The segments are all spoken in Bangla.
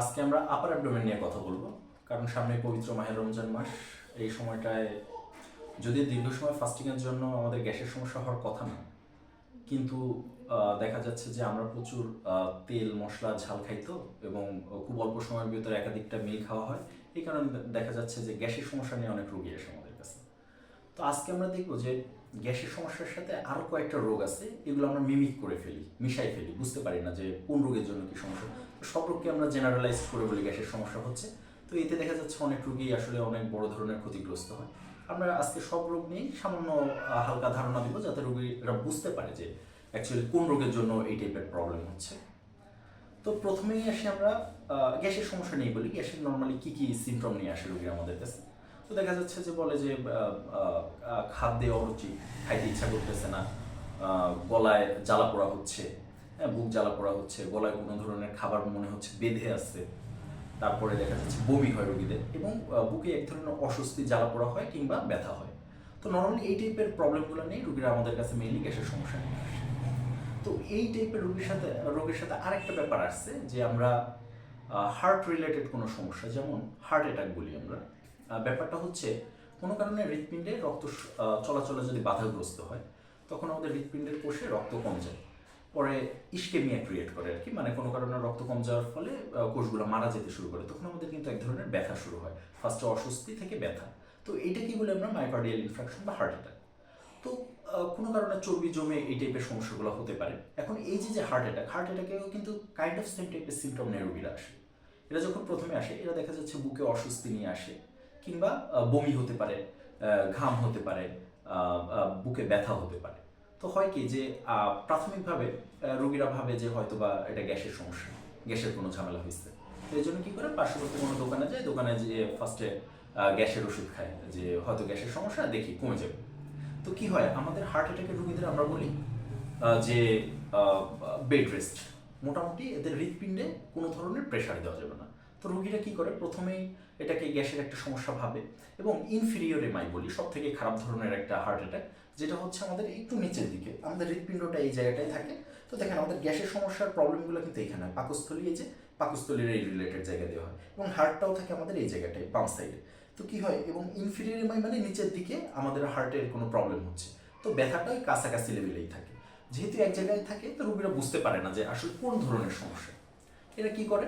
আজকে আমরা আপার অ্যাবডোমেন নিয়ে কথা বলব। কারণ সামনে পবিত্র মাহের রমজান মাস, এই সময়টায় যদি দীর্ঘ সময় ফাস্টিংয়ের জন্য আমাদের গ্যাসের সমস্যা হওয়ার কথা না, কিন্তু দেখা যাচ্ছে যে আমরা প্রচুর তেল, মশলা, ঝাল খাই তো, এবং খুব অল্প সময়ের ভিতরে একাধিকটা মিল খাওয়া হয়, এই কারণে দেখা যাচ্ছে যে গ্যাসের সমস্যা নিয়ে অনেক রোগী আসে আমাদের কাছে। তো আজকে আমরা দেখব যে গ্যাসের সমস্যার সাথে আরও কয়েকটা রোগ আছে, এগুলো আমরা মিমিক করে ফেলি, মিশাই ফেলি, বুঝতে পারি না যে কোন রোগের জন্য কি সমস্যা। সব রোগকে আমরা জেনারেলাইজ করে বলি গ্যাসের সমস্যা হচ্ছে। তো এতে দেখা যাচ্ছে অনেক রোগী আসলে অনেক বড় ধরনের ক্ষতিগ্রস্ত হয়। আমরা আজকে সব রোগ নিয়েই সামান্য হালকা ধারণা দিব যাতে রোগীরা বুঝতে পারে যে অ্যাকচুয়ালি কোন রোগের জন্য এই টাইপের প্রবলেম হচ্ছে। তো প্রথমেই আসি আমরা গ্যাসের সমস্যা নেই বলি। গ্যাসের নর্মালি কী কি সিমটম নিয়ে আসে রোগী আমাদের কাছে? তো দেখা যাচ্ছে যে বলে যে খাদ্যে অরুচি, খাইতে ইচ্ছা করতেছে না গলায় জ্বালা পোড়া হচ্ছে হ্যাঁ বুক জ্বালা পড়া হচ্ছে, গলায় কোনো ধরনের খাবার মনে হচ্ছে বেঁধে আসছে তারপরে দেখা যাচ্ছে বমি হয় রোগীদের এবং বুকে এক ধরনের অস্বস্তি, জ্বালা পোড়া হয় কিংবা ব্যথা হয়। তো নর্মালি এই টাইপের প্রবলেমগুলো নেই রোগীরা আমাদের কাছে মেইনলি গ্যাসের সমস্যা নিয়ে আসে। তো এই টাইপের রোগীর সাথে, রোগের সাথে আরেকটা ব্যাপার আসছে যে আমরা হার্ট রিলেটেড কোনো সমস্যা, যেমন হার্ট অ্যাটাক বলি আমরা ব্যাপারটা হচ্ছে কোনো কারণে হৃৎপিণ্ডে রক্ত চলাচলে যদি বাধাগ্রস্ত হয়, তখন আমাদের হৃৎপিণ্ডের কোষে রক্ত কম যায়। পরে ইস্কেমিয়া ক্রিয়েট করে আর কি। মানে কোনো কারণে রক্ত কম যাওয়ার ফলে কোষগুলো মারা যেতে শুরু করে। তখন আমাদের কিন্তু এক ধরনের ব্যথা শুরু হয়। ফার্স্টে অস্বস্তি থেকে ব্যথা। তো এটা কি বলে আমরা? মাইকার্ডিয়াল ইনফ্রাকশন বা হার্ট অ্যাটাক তো কোনো কারণে চর্বি জমে এই টাইপের সমস্যাগুলো হতে পারে। এখন এই যে যে হার্ট অ্যাটাক হার্ট অ্যাটাকেও কিন্তু কাইন্ড অফ সেম টাইপের সিমটম নিয়ে রোগীরা আসে। এরা যখন প্রথমে আসে, এরা দেখা যাচ্ছে বুকে অস্বস্তি নিয়ে আসে কিংবা বমি হতে পারে ঘাম হতে পারে বুকে ব্যথা হতে পারে। তো হয় কি যে প্রাথমিকভাবে রোগীরা ভাবে যে হয়তো বা এটা গ্যাসের সমস্যা, গ্যাসের কোনো ঝামেলা হয়েছে এই জন্য কি করে? পার্শ্ববর্তী কোনো দোকানে যায়, দোকানে যে ফার্স্টে গ্যাসের ওষুধ খায়। যে হয়তো গ্যাসের সমস্যা, দেখি কমে যাবে। তো কি হয়? আমাদের হার্ট অ্যাটাকের রোগীদের আমরা বলি যে বেড রেস্ট মোটামুটি এদের হৃৎপিণ্ডে কোনো ধরনের প্রেশার দেওয়া যাবে না। তো রোগীরা কি করে? প্রথমেই এটাকে গ্যাসের একটা সমস্যা ভাবে এবং ইনফিরিয়র এমআই বলি সব থেকে খারাপ ধরনের একটা হার্ট অ্যাটাক যেটা হচ্ছে আমাদের একটু নিচের দিকে। আমাদের হৃৎপিণ্ডটা এই জায়গাটায় থাকে। তো দেখেন, আমাদের গ্যাসের সমস্যার প্রবলেমগুলো কিন্তু এখানে হয়। পাকস্থলী এই যে, পাকস্থলীর এই রিলেটেড জায়গা দেওয়া হয় এবং হার্টটাও থাকে আমাদের এই জায়গাটায়, বাম সাইডে তো কি হয়? এবং ইনফিরিয়র এমআই মানে নিচের দিকে আমাদের হার্টের কোনো প্রবলেম হচ্ছে। তো ব্যথাটা ওই কাছাকাছি লেভেলেই থাকে। যেহেতু এক জায়গায় থাকে, তো রোগীরা বুঝতে পারে না যে আসলে কোন ধরনের সমস্যা। এরা কি করে?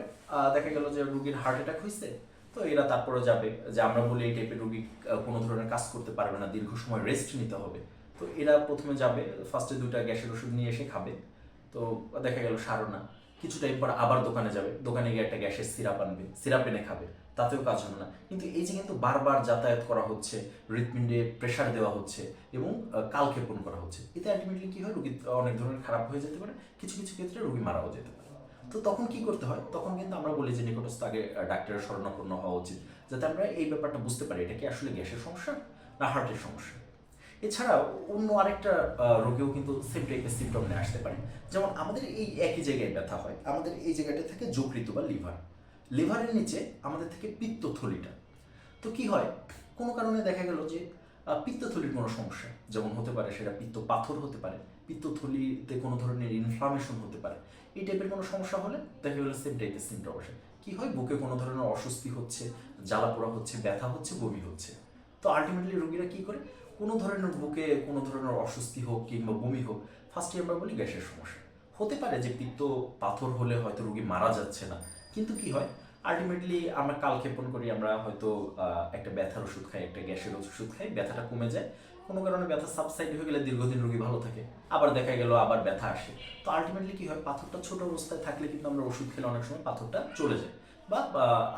দেখা গেল যে রুগীর হার্ট অ্যাটাক হয়েছে তো এরা তারপরে যাবে। যে আমরা বলি এই টাইপের রুগী কোনো ধরনের কাজ করতে পারবে না, দীর্ঘ সময় রেস্ট নিতে হবে। তো এরা প্রথমে যাবে ফার্স্টে দুইটা গ্যাসের ওষুধ নিয়ে এসে খাবে। তো দেখা গেল সারো না কিছু টাইম পর আবার দোকানে যাবে। দোকানে গিয়ে একটা গ্যাসের সিরাপ আনবে সিরাপ এনে খাবে। তাতেও কাজ হবে না। কিন্তু এই যে কিন্তু বারবার যাতায়াত করা হচ্ছে, হৃৎপিণ্ডে প্রেশার দেওয়া হচ্ছে এবং কালক্ষেপণ করা হচ্ছে, এতে আলটিমেটলি কি হয়? রুগী অনেক ধরনের খারাপ হয়ে যেতে পারে। কিছু কিছু ক্ষেত্রে রুগী মারাও যেতে পারে। তো তখন কি করতে হয়? তখন কিন্তু আমরা বলি যে নিকটস্থ আগে ডাক্তারের শরণাপন্ন হওয়া উচিত, যাতে আমরা এই ব্যাপারটা বুঝতে পারি, এটা কি আসলে গ্যাসের সমস্যা না হার্টের সমস্যা? এছাড়াও অন্য আরেকটা রোগেও কিন্তু সেম টাইপের সিমটম নিয়ে আসতে পারে। যেমন আমাদের এই একই জায়গায় ব্যথা হয়, আমাদের এই জায়গাটা থেকে যকৃত বা লিভার। লিভারের নিচে আমাদের থেকে পিত্তথলিটা। তো কি হয়? কোনো কারণে দেখা গেল যে পিত্তথলির কোনো সমস্যা, যেমন হতে পারে সেটা পিত্ত পাথর হতে পারে পিত্তথলিতে কোনো ধরনের ইনফ্লামেশন হতে পারে। এই টাইপের কোনো সমস্যা হলে দেখা গেলো টাইপের সিমটম আসে। কি হয়? বুকে কোনো ধরনের অস্বস্তি হচ্ছে জ্বালা পোড়া হচ্ছে, ব্যথা হচ্ছে, বমি হচ্ছে। তো আলটিমেটলি রোগীরা কি করে? কোনো ধরনের বুকে কোনো ধরনের অস্বস্তি হোক কিংবা বমি হোক ফার্স্টে আমরা বলি গ্যাসের সমস্যা। হতে পারে যে পিত্ত পাথর হলে হয়তো রোগী মারা যাচ্ছে না। কিন্তু কি হয়? আলটিমেটলি আমরা কালক্ষেপণ করি, আমরা হয়তো একটা ব্যথার ওষুধ খাই, একটা গ্যাসের ওষুধ খাই, ব্যথাটা কমে যায়। কোনো কারণে ব্যথা সাবসাইড হয়ে গেলে দীর্ঘদিন রোগী ভালো থাকে, আবার দেখা গেল আবার ব্যথা আসে। তো আলটিমেটলি কি হয়, পাথরটা ছোট অবস্থায় থাকলে কিন্তু আমরা ওষুধ খেলে অনেক সময় পাথরটা চলে যায়, বা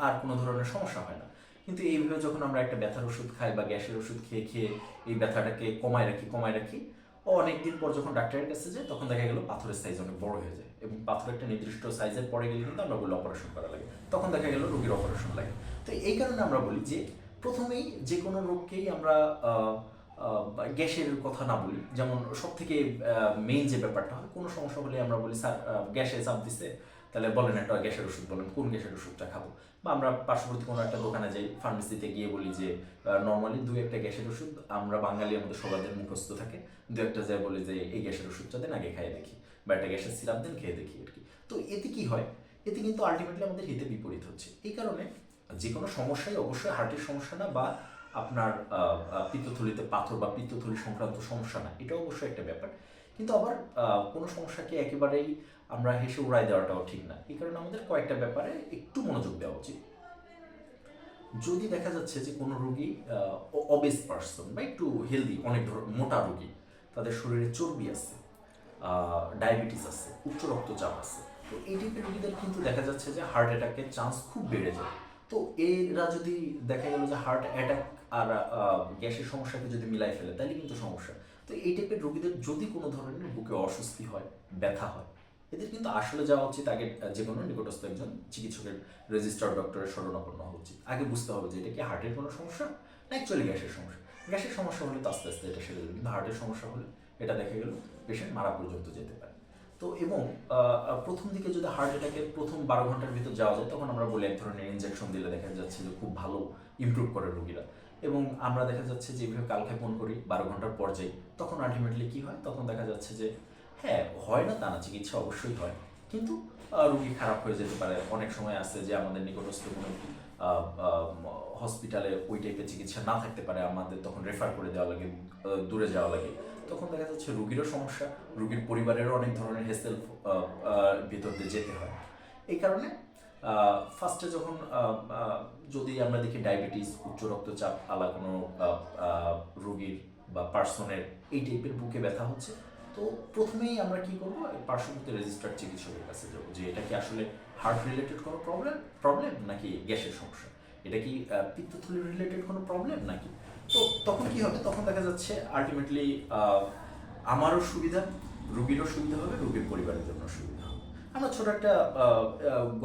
আর কোনো ধরনের সমস্যা হয় না। কিন্তু এইভাবে যখন আমরা একটা ব্যথার ওষুধ খাই বা গ্যাসের ওষুধ খেয়ে খেয়ে এই ব্যথাটাকে কমায় রাখি কমায় রাখি ও অনেকদিন পর যখন ডাক্তারের কাছে যায় তখন দেখা গেল পাথরের সাইজ অনেক বড় হয়ে যায় এবং পাথর একটা নির্দিষ্ট সাইজের পরে গেলে কিন্তু আমরা বলি অপারেশন করা লাগে। তখন দেখা গেল রোগীর অপারেশন লাগে। তো এই কারণে আমরা বলি যে, প্রথমেই যে কোনো রোগকেই আমরা গ্যাসের কথা না বলি, যেমন সব থেকে মেইন যে ব্যাপারটা হয়, কোনো সমস্যা হলে আমরা বলি, স্যার গ্যাসে চাপ দিছে। তাহলে বলেন একটা গ্যাসের ওষুধ, বলেন, কোন গ্যাসের ওষুধটা খাব? বা আমরা পার্শ্ববর্তী কোনো একটা দোকানে যাই ফার্মেসিতে গিয়ে বলি যে নর্মালি দু একটা গ্যাসের ওষুধ, আমরা বাঙালি আমাদের সবাদের মুখস্থ থাকে। দু একটা যায় বলি যে, এই গ্যাসের ওষুধটা দেন, আগে খাইয়ে দেখি। বা একটা গ্যাসের সিরাপ দেন, খেয়ে দেখি আর কি। তো এতে কি হয়? এতে কিন্তু আলটিমেটলি আমাদের হিতে বিপরীত হচ্ছে। এই কারণে যে কোনো সমস্যাই অবশ্যই হার্টের সমস্যা না বা আপনার পিত্তথলিতে পাথর বা পিত্তথলি সংক্রান্ত সমস্যা না এটা অবশ্যই একটা ব্যাপার। কিন্তু আবার কোনো সমস্যাকে একেবারেই আমরা হেসে উড়াই দেওয়াটাও ঠিক না। এই কারণে আমাদের কয়েকটা ব্যাপারে একটু মনোযোগ দেওয়া উচিত। যদি দেখা যাচ্ছে যে কোনো রোগী অবেস পার্সন বা একটু হেলদি অনেক ধর, মোটা রোগী, তাদের শরীরে চর্বি আছে ডায়াবেটিস আছে, উচ্চ রক্তচাপ আছে, তো এই টাইপের রোগীদের কিন্তু দেখা যাচ্ছে যে হার্ট অ্যাটাকের চান্স খুব বেড়ে যায়। তো এরা যদি দেখা গেল যে হার্ট অ্যাটাক আর গ্যাসের সমস্যাকে যদি মিলাই ফেলে, তাহলে কিন্তু সমস্যা। তো এই টাইপের রোগীদের যদি কোনো ধরনের বুকে অস্বস্তি হয়, ব্যথা হয়, এদের কিন্তু আসলে যাওয়া উচিত আগে যে কোনো নিকটস্থ একজন চিকিৎসকের রেজিস্টার্ড ডক্টরের শরণাপন্ন হওয়া উচিত। আগে বুঝতে হবে যে এটা কি হার্টের কোনো সমস্যা, না অ্যাকচুয়ালি গ্যাসের সমস্যা। গ্যাসের সমস্যা হলে তো আস্তে আস্তে এটা সেরে যাবে, কিন্তু হার্টের সমস্যা হলে এটা দেখা গেল পেশেন্ট মারা পর্যন্ত যেতে পারে। তো এবং প্রথম দিকে যদি হার্ট অ্যাটাকের প্রথম বারো ঘণ্টার ভিতর যাওয়া যায়, তখন আমরা বলি এক ধরনের ইনজেকশন দিলে দেখা যাচ্ছে যে খুব ভালো ইমপ্রুভ করে রোগীরা। এবং আমরা দেখা যাচ্ছে যে এইভাবে কালক্ষেপণ করি, বারো ঘণ্টার পর যাই, তখন আলটিমেটলি কি হয়? তখন দেখা যাচ্ছে যে হ্যাঁ হয় না তা না, চিকিৎসা অবশ্যই হয়। কিন্তু রুগী খারাপ হয়ে যেতে পারে। অনেক সময় আছে যে আমাদের নিকটস্থ কোনো হসপিটালে ওই টাইপের চিকিৎসা না থাকতে পারে, আমাদের তখন রেফার করে দেওয়া লাগে দূরে যাওয়া লাগে। তখন দেখা যাচ্ছে রুগীরও সমস্যা, রুগীর পরিবারেরও অনেক ধরনের হেসেল ভিতর দিয়ে যেতে হয়। এই কারণে ফার্স্টে যখন যদি আমরা দেখি ডায়াবেটিস উচ্চ রক্তচাপ, আলা কোনো রোগীর বা পার্সনের এই টাইপের বুকে ব্যথা হচ্ছে, তো প্রথমেই আমরা কি করব পার্শ্ববর্তী রেজিস্টার্ড চিকিৎসকের কাছে যাব যে এটা কি আসলে হার্ট রিলেটেড কোনো প্রবলেম প্রবলেম নাকি গ্যাসের সমস্যা? এটা কি পিত্তথলি রিলেটেড কোনো প্রবলেম নাকি? তো তখন কি হবে? তখন দেখা যাচ্ছে আলটিমেটলি আমারও সুবিধা, রুগীরও সুবিধা হবে, রুগীর পরিবারের জন্য সুবিধা। আমরা ছোট একটা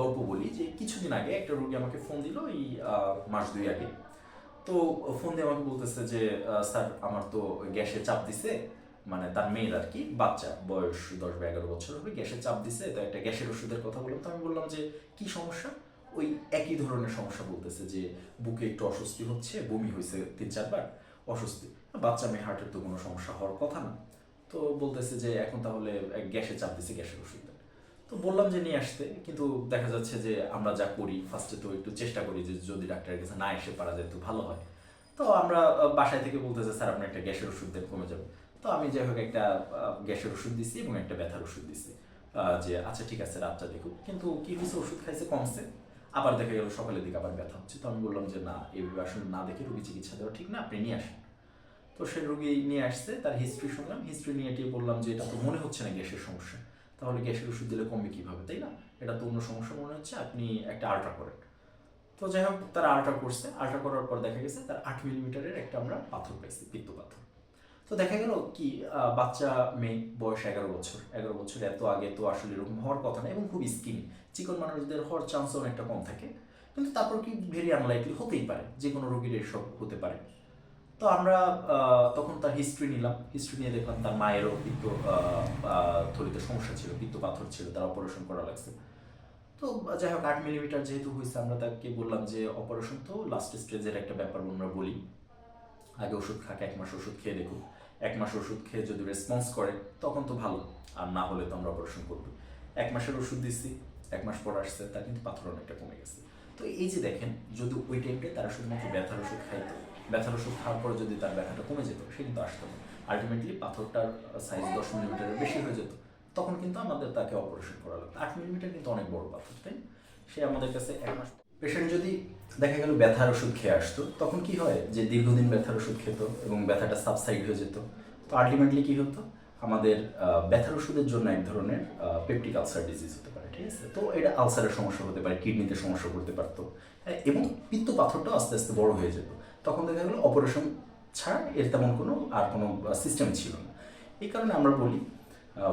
গল্প বলি যে কিছুদিন আগে একটা রুগী আমাকে ফোন দিল এই মাস দুই আগে। তো ফোন দিয়ে আমাকে বলতেছে যে স্যার আমার তো গ্যাসে চাপ দিছে মানে তার মেয়ের আর কি, বাচ্চা, বয়স দশ বা এগারো বছর হবে, গ্যাসে চাপ দিছে, তো একটা গ্যাসের ওষুধের কথা বললাম। তো আমি বললাম যে, কি সমস্যা? ওই একই ধরনের সমস্যা বলতেছে যে, বুকে একটু অস্বস্তি হচ্ছে, বমি হয়েছে তিন চারবার, অস্বস্তি। বাচ্চা মেয়ে হার্টের তো কোনো সমস্যা হওয়ার কথা না। তো বলতেছে যে, এখন তাহলে গ্যাসে চাপ দিছে, গ্যাসের ওষুধ। তো বললাম যে নিয়ে আসতে, কিন্তু দেখা যাচ্ছে যে আমরা যা করি ফার্স্টে তো একটু চেষ্টা করি যে যদি ডাক্তারের কাছে না এসে পারা যায় তো ভালো হয়। তো আমরা বাসায় থেকে বলতেছে স্যার আপনি একটা গ্যাসের ওষুধ দেন, কমে যাবে। তো আমি যাই হোক একটা গ্যাসের ওষুধ দিছি এবং একটা ব্যথার ওষুধ দিছি। যে আচ্ছা ঠিক আছে, রাতটা দেখুক। কিন্তু কি হয়েছে ওষুধ খাইছে, কমছে। আবার দেখা গেল সকালের দিকে আবার ব্যথা হচ্ছে। তো আমি বললাম যে, না এইভাবে আসলে না দেখে রুগী চিকিৎসা দেওয়া ঠিক না, আপনি নিয়ে আসেন। তো সে রুগী নিয়ে আসছে, তার হিস্ট্রি শুনলাম। হিস্ট্রি নিয়ে টিয়ে বললাম যে, এটা তো মনে হচ্ছে না গ্যাসের সমস্যা। তাহলে গ্যাসের ওষুধ দিলে কমবে কীভাবে, তাই না? এটা তো অন্য সমস্যা মনে হচ্ছে, আপনি একটা আল্ট্রা করেন। তো যাই হোক, তারা আল্ট্রা করছে। আল্ট্রা করার পর দেখা গেছে, তার আট মিলিমিটারের একটা আমরা পাথর পাইছি পিত্ত পাথর। তো দেখা গেল কি বাচ্চা, মেয়ে, বয়স এগারো বছর। এগারো বছর এত আগে তো আসলে এরকম হওয়ার কথা না, এবং খুব স্কিনি চিকন মানুষদের হওয়ার চান্স অনেকটা কম থাকে। কিন্তু তারপর কি ভেরি আনলাইকলি হতেই পারে যে কোনো রোগীর এসব হতে পারে। তো আমরা তখন তার হিস্ট্রি নিলাম। হিস্ট্রি নিয়ে দেখলাম তার মায়েরও পিত্ত থলিতে সমস্যা ছিল, পিত্ত পাথর ছিল, তার অপারেশন করা লাগছে। তো যাই হোক, আট মিলিমিটার যেহেতু হয়েছে আমরা তাকে বললাম যে অপারেশন তো লাস্ট স্টেজের একটা ব্যাপার আমরা বলি। আগে ওষুধ খাকে, এক মাস ওষুধ খেয়ে দেখুন এক মাস ওষুধ খেয়ে যদি রেসপন্স করে, তখন তো ভালো। আর না হলে তো আমরা অপারেশন করব। এক মাসের ওষুধ দিচ্ছি এক মাস পর আসছে, তার কিন্তু পাথর অনেকটা কমে গেছে। তো এই যে দেখেন, যদি ওই টাইমটায় তারা শুধুমাত্র ব্যথার ওষুধ খাইতো ব্যথার ওষুধ খাওয়ার পর যদি তার ব্যথাটা কমে যেত সে কিন্তু আসতো না। আলটিমেটলি পাথরটার সাইজ দশ মিলিমিটারের বেশি হয়ে যেত। তখন কিন্তু আমাদের তাকে অপারেশন করা লাগতো আট মিলিমিটার কিন্তু অনেক বড় পাথর তাই সে আমাদের কাছে এক মাস পেশেন্ট যদি দেখা গেল ব্যথার ওষুধ খেয়ে আসতো তখন কি হয় যে দীর্ঘদিন ব্যথার ওষুধ খেত এবং ব্যথাটা সাবসাইড হয়ে যেত। তো আলটিমেটলি কি হতো? আমাদের ব্যথার ওষুধের জন্য এক ধরনের পেপটিক আলসার ডিজিজ হতে পারে ঠিক আছে? তো এটা আলসারের সমস্যা হতে পারে কিডনিতে সমস্যা করতে পারতো। হ্যাঁ, এবং পিত্ত পাথরটাও আস্তে আস্তে বড় হয়ে যেত। তখন দেখা গেলো অপারেশন ছাড়া এর তেমন কোনো আর কোনো সিস্টেম ছিল না। এই কারণে আমরা বলি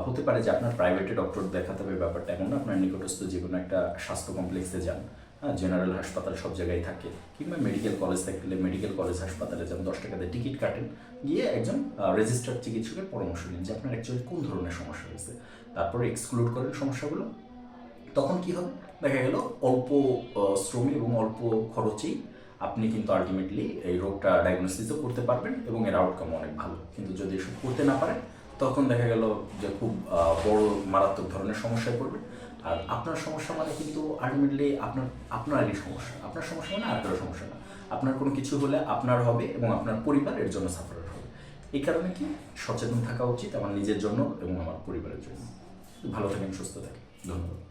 হতে পারে যে আপনার প্রাইভেটে ডক্টর দেখাতে হবে ব্যাপারটা। এমন আপনার নিকটস্থ যে কোনো একটা স্বাস্থ্য কমপ্লেক্সে যান হ্যাঁ জেনারেল হাসপাতাল সব জায়গায় থাকে, কিংবা মেডিকেল কলেজ থাকলে মেডিকেল কলেজ হাসপাতালে যান, দশ টাকাতে টিকিট কাটেন, গিয়ে একজন রেজিস্টার্ড চিকিৎসকের পরামর্শ নিন যে আপনার অ্যাকচুয়ালি কোন ধরনের সমস্যা হয়েছে। তারপরে এক্সক্লুড করেন সমস্যাগুলো। তখন কি হবে? দেখা গেল অল্প শ্রমে এবং অল্প খরচেই আপনি কিন্তু আলটিমেটলি এই রোগটা ডায়াগনোসিসও করতে পারবেন এবং এর আউটকাম অনেক ভালো। কিন্তু যদি এসব করতে না পারেন, তখন দেখা গেল যে খুব বড় মারাত্মক ধরনের সমস্যায় পড়বেন। আর আপনার সমস্যা মানে কিন্তু আলটিমেটলি আপনার, আপনারই সমস্যা। আপনার সমস্যা মানে আর কারও সমস্যা না। আপনার কোনো কিছু হলে আপনার হবে এবং আপনার পরিবার এর জন্য সাফার হবে। এই কারণে কি সচেতন থাকা উচিত আমার নিজের জন্য এবং আমার পরিবারের জন্য। ভালো থাকেন, সুস্থ থাকেন। ধন্যবাদ।